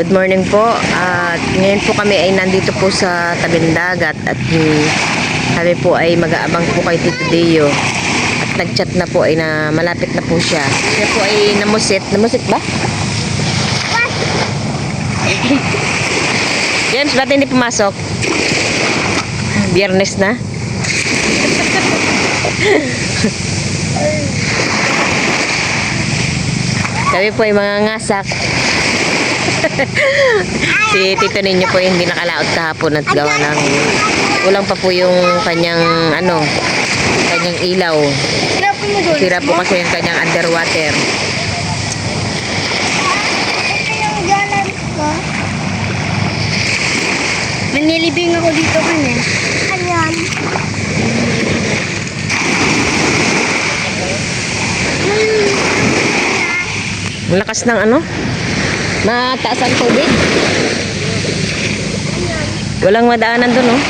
Good morning po. At ngayon po kami ay nandito po sa tabing dagat at hmm, kami po ay mag-aabang po kay Tito Deo. At nag-chat na po ay na malapit na po siya. Siya po ay namusit. Namusit ba? James, ba't hindi pumasok? Biyernes na. Kami po ay mga ngasak. si tito ninyo po hindi nakalaot kahapon at gawa ng kulang pa po yung kanyang ano kanyang ilaw sira po kasi yung kanyang underwater. Manilibing ako dito kanya. Ayan. ang lakas ng ano mataas ang tubig. Walang madaanan doon oh.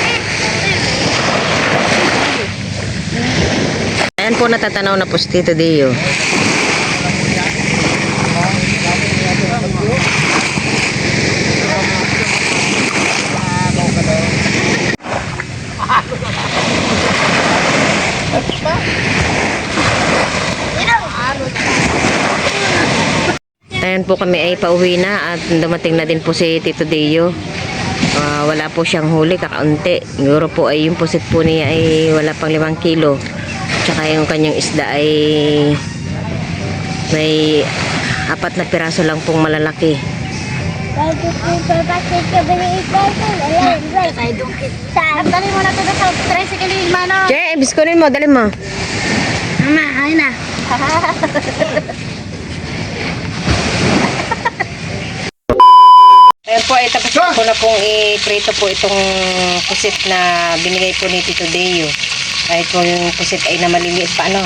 Ayan po natatanaw na po si Tito Ayan po kami ay pauwi na at dumating na din po si Tito Deo. Ah, wala po siyang huli, kakaunti. Siguro po ay yung pusit po niya ay wala pang limang kilo. Tsaka yung kanyang isda ay may apat na piraso lang pong malalaki. Dali mo na ito sa tricycle yung mano. Che, biskunin mo, dali mo. Mama, ayun na. Ayan po, ay tapos ko na pong i-prito po itong pusit na binigay po ni Tito Deo. Kahit po yung pusit ay na maliliit pa, ano?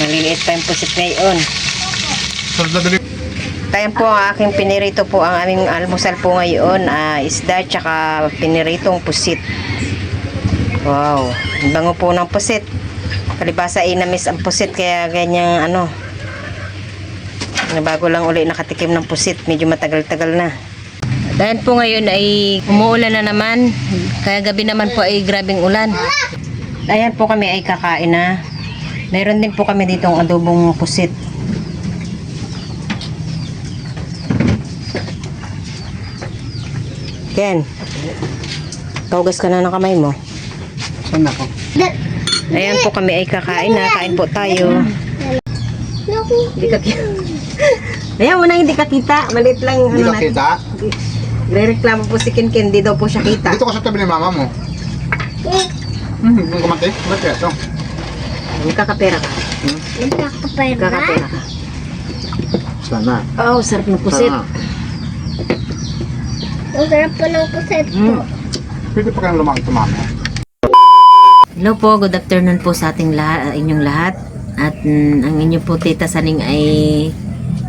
Maliliit pa yung pusit ngayon. Tayo po ang aking pinirito po ang aming almusal po ngayon. ah, isda tsaka piniritong pusit. Wow, ang bango po ng pusit. Palibasa ay namiss ang pusit kaya ganyang ano. Na Bago lang uli nakatikim ng pusit, medyo matagal-tagal na. Dahil po ngayon ay umuulan na naman. Kaya gabi naman po ay grabing ulan. Ayan po kami ay kakain na. Meron din po kami ditong adobong pusit. Ken, kaugas ka na ng kamay mo. Saan ako? Ayan po kami ay kakain na. Kain po tayo. Hindi ka kita. Ayan mo na hindi ka kita. Malit lang. Hindi ano ka kita? Rereklamo po si Ken Ken. Di daw po siya kita. Dito ka sa tabi ni mama mo. Hmm, yung kumante? Kaya ito? Magkakapera ka. Hmm? Nagkakapay ba? Magkakapera ka. Sana. Oh, sarap ng pusit. Sana. Ang sarap po ng puset po. Mm. Pwede pa kayong lumaki ito mama. Hello po, good afternoon po sa ating lahat, inyong lahat. At mm, ang inyo po tita Saning ay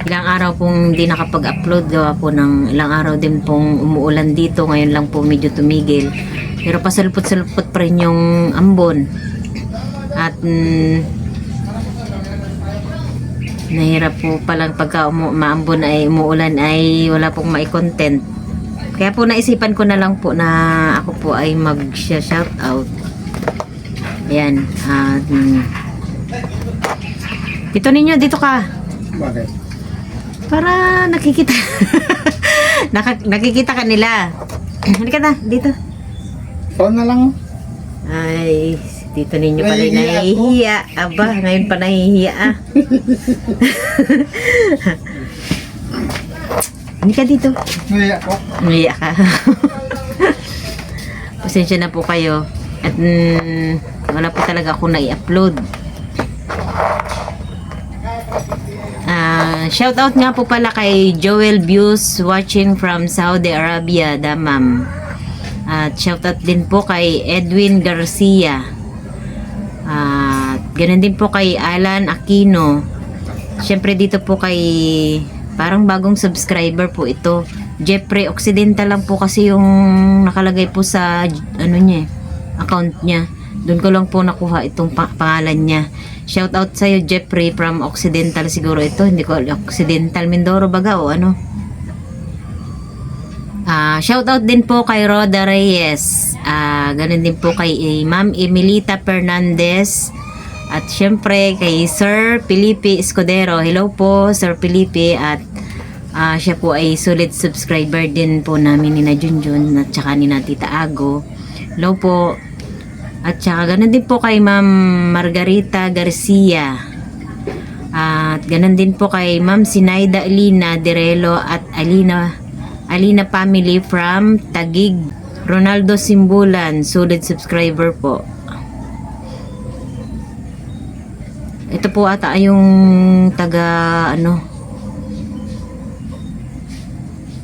ilang araw pong hindi nakapag-upload gawa po ng ilang araw din pong umuulan dito. Ngayon lang po medyo tumigil. Pero pasulpot-sulpot pa rin yung ambon. At mm, nahirap po palang pagka umu- maambon ay umuulan ay wala pong mai-content. Kaya po naisipan ko na lang po na ako po ay mag-shout out. Ayan. At, mm, dito ninyo, dito ka. Bakit? Para nakikita. Naka, nakikita ka nila. Halika na, dito. Phone na lang. Ay, dito ninyo pala ako. nahihiya. Aba, ngayon pa nahihiya ah. Hindi ka dito. Naiya ko. Umiyak ka. Pasensya na po kayo. At mm, wala po talaga ako na-upload. Ah, shout out nga po pala kay Joel Views watching from Saudi Arabia, Damam. At shout out din po kay Edwin Garcia. At ganun din po kay Alan Aquino. Siyempre dito po kay parang bagong subscriber po ito. Jeffrey Occidental lang po kasi yung nakalagay po sa ano niya, account niya. Doon ko lang po nakuha itong pa- pangalan niya. Shout out sa Jeffrey from Occidental siguro ito. Hindi ko Occidental Mindoro baga o ano. Ah, shoutout din po kay Roda Reyes. Ah, ganun din po kay eh, Ma'am Emilita Fernandez. At syempre kay Sir Felipe Escudero. Hello po, Sir Felipe. At ah, siya po ay solid subscriber din po namin ni na Junjun at saka ni na Tita Ago. Hello po. At saka ganun din po kay Ma'am Margarita Garcia. At ganun din po kay Ma'am Sinaida Alina Direlo at Alina Alina family from Tagig. Ronaldo Simbulan, solid subscriber po. Ito po ata yung taga ano.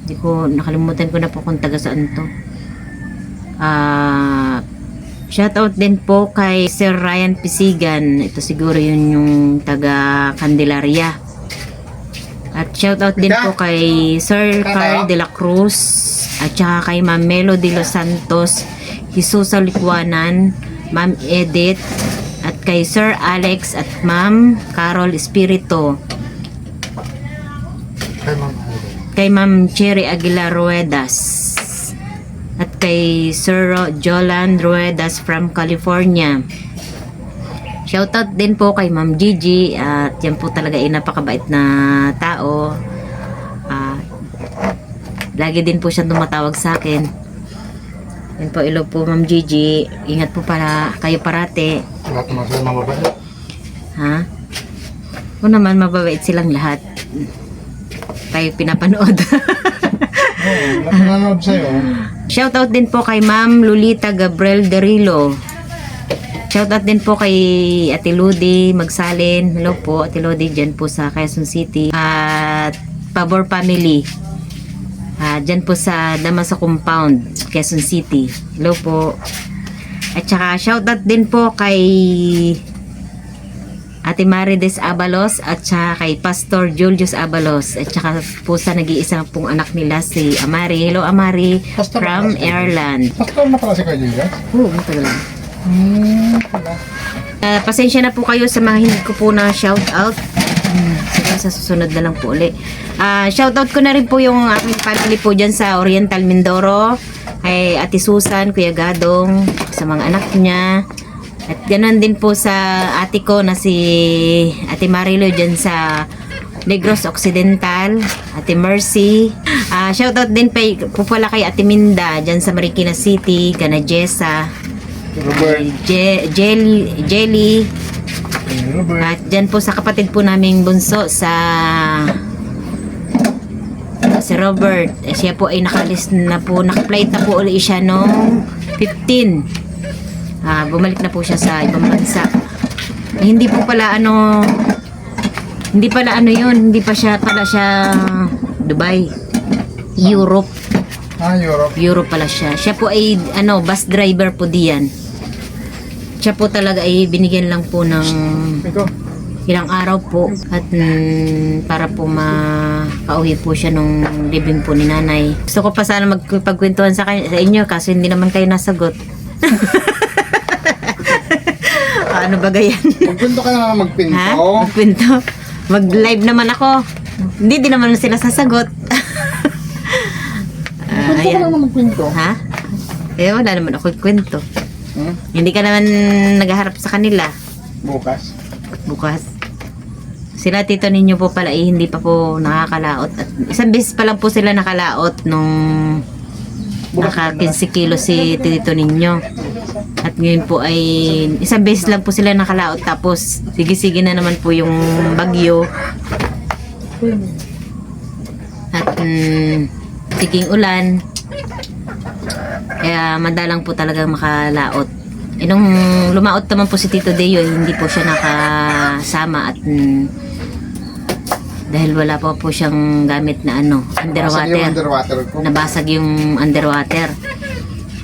Hindi ko nakalimutan ko na po kung taga saan to. Ah, Shoutout din po kay Sir Ryan Pisigan. Ito siguro yun yung taga Candelaria. At shoutout din po kay Sir Carl de la Cruz. At saka kay Ma'am Melo de los Santos, Jesus Likwanan, Ma'am Edith, at kay Sir Alex at Ma'am Carol Espirito, kay Ma'am Cherry Aguilar Ruedas, at kay Sir Jolan Ruedas from California. Shoutout din po kay Ma'am Gigi at yan po talaga ay napakabait na tao. Ah, lagi din po siya tumatawag sa akin. Yan po, ilo po Ma'am Gigi. Ingat po para kayo parate. Lahat naman sila mababait. Ha? O naman, mababait silang lahat. Tayo pinapanood. Oo, lahat nanonood sa'yo. Shoutout din po kay Ma'am Lolita Gabriel Derilo. Shoutout din po kay Ate Ludi Magsalin. Hello po, Ate Ludi, dyan po sa Quezon City. At Pabor Family. Ah, dyan po sa Damasa Compound, Quezon City. Hello po. At saka shoutout din po kay Ate Marides Abalos at saka kay Pastor Julius Abalos at saka po sa nag-iisang pong anak nila si Amari. Hello Amari Pastor from Abalos. Ireland. Pastor na pala si Kuya Julius. Oo, matagal lang. Hmm, pala. Ah, pasensya na po kayo sa mga hindi ko po na shout out. Sige, sa susunod na lang po uli. Ah, shout out ko na rin po yung aking family po dyan sa Oriental Mindoro. Kay Ate Susan, Kuya Gadong, sa mga anak niya. At ganoon din po sa ate ko na si Ate Marilo dyan sa Negros Occidental, Ate Mercy. Ah, shout out din pa, po pala kay Ate Minda dyan sa Marikina City. Robert. Je- Jelly, Jelly, at dyan po sa kapatid po naming bunso sa si Robert. Eh, siya po ay nakalis na po, naka-flight na po ulit siya noong 15. Ah, bumalik na po siya sa ibang bansa. Hindi po pala ano, hindi pala ano yun, hindi pa siya pala siya Dubai, Europe. Ah, Europe. Europe pala siya. Siya po ay ano, bus driver po diyan. Siya po talaga ay binigyan lang po ng Ito. ilang araw po at mm, para po makauwi po siya nung living po ni nanay. Gusto ko pa sana magpagkwentuhan sa, kanya, sa inyo kaso hindi naman kayo nasagot. ano ba gayan? Magpinto ka na magpinto. ha? Magkwento? Mag-live naman ako. Hindi, di naman sila sasagot. Ah, Magpinto ka ayan. lang magpinto. Ha? Eh, wala naman ako kwento. Hmm? Hindi ka naman naghaharap sa kanila Bukas. bukas. Sila tito ninyo po pala eh, hindi pa po nakakalaot. At isang beses pa lang po sila nakalaot nung naka 15 kilo si tito ninyo. At ngayon po ay isang beses lang po sila nakalaot tapos sige-sige na naman po yung bagyo. At mm, tiging ulan. Kaya madalang po talaga makalaot. Eh, nung lumaot naman po si Tito Deo, hindi po siya nakasama at mm, dahil wala pa po siyang gamit na ano, Basag yung underwater. underwater. Nabasag yung underwater.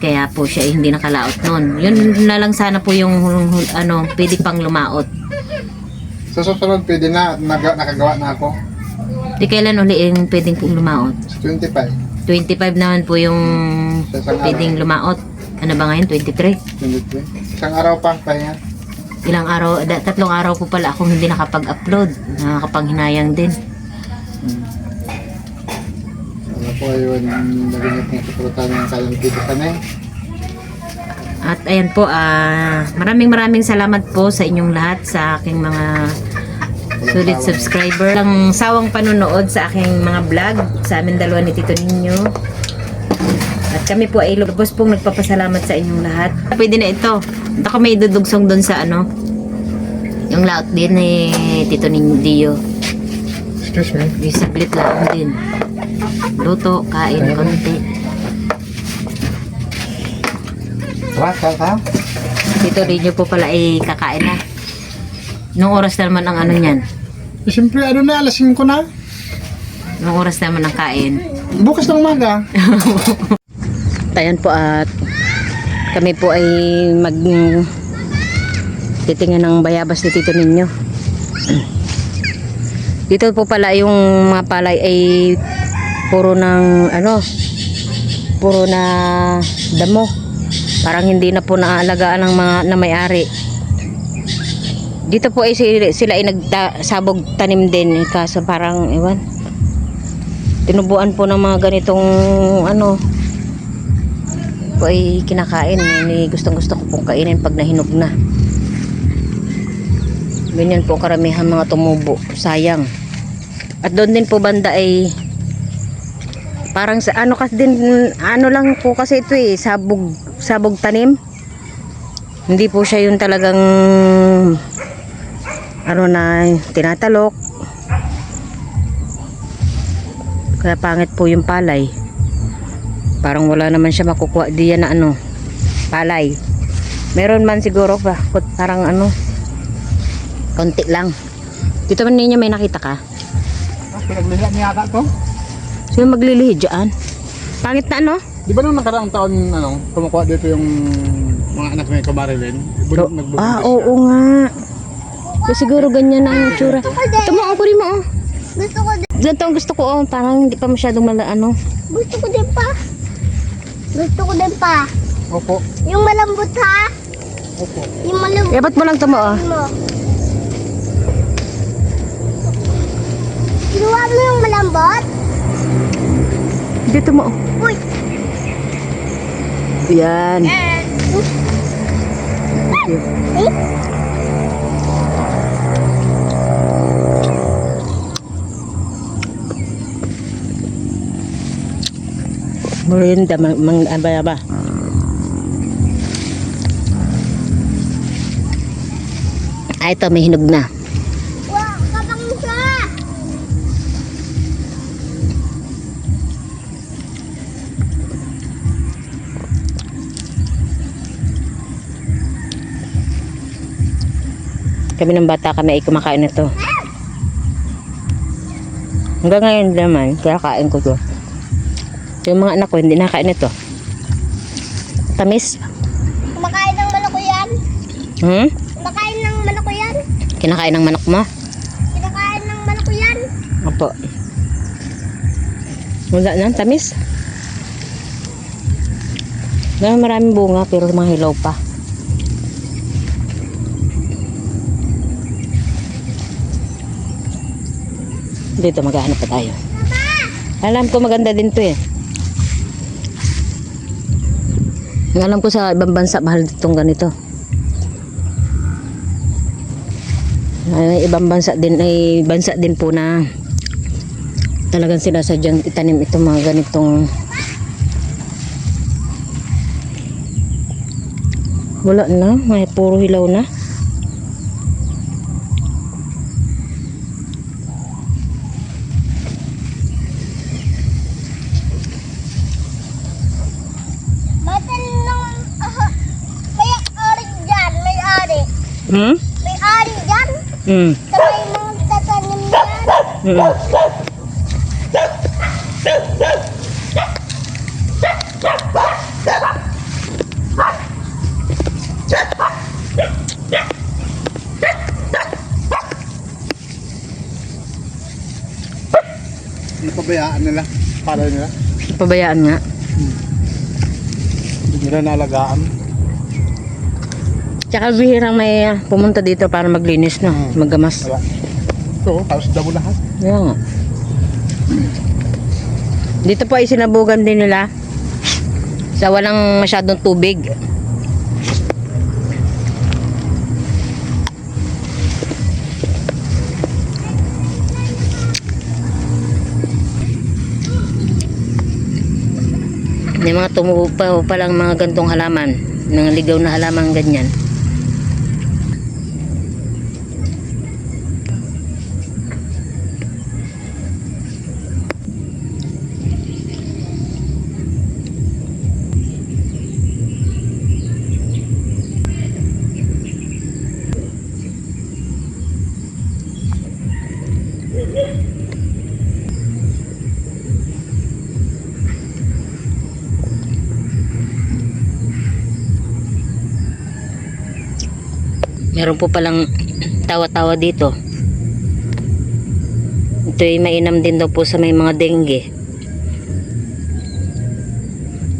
Kaya po siya eh, hindi nakalaot noon. Yun na lang sana po yung ano, pwede pang lumaot. Sa susunod, pwede na. Nag nakagawa na ako. Di kailan uli yung pwedeng pong lumaot? 25. 25 naman po yung Sa isang araw. pwedeng lumaot. Ano ba ngayon? 23? 23. Isang araw pa, pahinga. ilang araw, da, tatlong araw po pala akong hindi nakapag-upload. Nakakapanghinayang din. Ano po yun, naging yung kapurutan ng kayong dito kami. At ayan po, ah, maraming maraming salamat po sa inyong lahat sa aking mga sulit subscriber. Ang sawang panonood sa aking mga vlog sa amin dalawa ni Tito Ninyo. At kami po ay lubos pong nagpapasalamat sa inyong lahat. Pwede na ito. At ako may dudugsong doon sa ano, yung laot din ni Tito Ninyo. Excuse me. Yung saglit lang din. Luto, kain, konti. What? Kaka? Tito Ninyo po pala ay kakain na. Nung oras na naman ang ano niyan? Eh, Siyempre, ano na, alas 5 na. Nung oras naman ang kain. Bukas ng umaga. Ayan po at kami po ay mag titingin ng bayabas ni Tito Ninyo. Dito po pala yung mga palay ay puro ng ano puro na damo. Parang hindi na po naaalagaan ng mga na may-ari. Dito po ay sila, sila ay nagsabog tanim din eh, kaso parang ewan. Tinubuan po ng mga ganitong ano po ay kinakain. Ni gustong gusto ko pong kainin pag nahinog na. Ganyan po karamihan mga tumubo. Sayang. At doon din po banda ay parang sa ano kasi din ano lang po kasi ito eh sabog sabog tanim. Hindi po siya yung talagang ano na tinatalok. Kaya pangit po yung palay. Parang wala naman siya makukuha diyan na ano, palay. Meron man siguro pa, parang ano, konti lang. Dito man ninyo may nakita ka? Pinaglihan niya ata to. Sino maglilihi dyan? Pangit na ano? Di ba nung nakaraang taon, ano, kumukuha dito yung mga anak ni Kamarilyn? Do- ah, oo nga. So, siguro ganyan ang tsura. Ito mo, ako rin mo. Oh. Gusto ko din. Ganito ang gusto ko. Oh. Parang hindi pa masyadong mala, ano. Gusto ko din pa. Gusto ko din pa. Opo. Yung malambot ha? Opo. Yung malambot Yabat mo lang ito mo. Oh. Kinuha mo yung malambot? Dito mo. Uy! Yan. Eh? Merinda, mang, mang abay ba? Ah, ito, may hinog na. Kami ng bata kami ay kumakain nito. Hanggang ngayon naman, kaya kain ko to. Yung mga anak ko, hindi nakain ito. Tamis. Kumakain ng manok ko yan? Hmm? Kumakain ng manok ko yan? Kinakain ng manok mo? Kinakain ng manok ko yan? Opo. Wala na, tamis. Meron maraming bunga pero mga hilaw pa. Dito maghahanap pa tayo. Alam ko maganda din to eh. Alam ko sa ibang bansa mahal ditong ganito. Ay, ibang bansa din ay bansa din po na talagang sinasadyang itanim itong mga ganitong wala na, may puro hilaw na. Batal ng... aha, may ari dyan, may ari. Hmm? May ari dyan. Hmm. Sa may mga tatanim dyan. Hmm. Napabayaan nila. Para nila. Pabayaan nga. Hindi nila naalagaan. Tsaka bihirang may ah, pumunta dito para maglinis no, Hmm. maggamas. Wala. Ito, dabo lahat. Nga. Dito po ay sinabugan din nila sa walang masyadong tubig. May mga tumubo pa palang mga gantong halaman, mga ligaw na halaman ganyan. Meron po palang tawa-tawa dito. Ito ay mainam din daw po sa may mga dengue.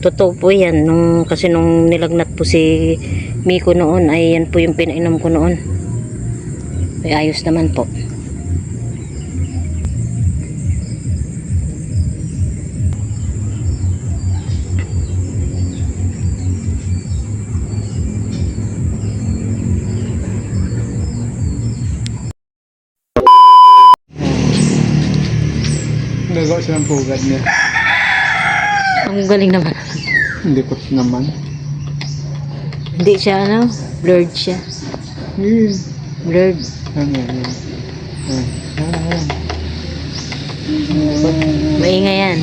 Totoo po yan. Nung, kasi nung nilagnat po si Miko noon, ay yan po yung pinainom ko noon. Ay ayos naman po. Nagawa siya ng pugad niya. Ang galing naman. Hindi ko naman. Hindi siya ano, blurred siya. Yun. Blurred. Ano yan? Ah, ah. Maingay yan.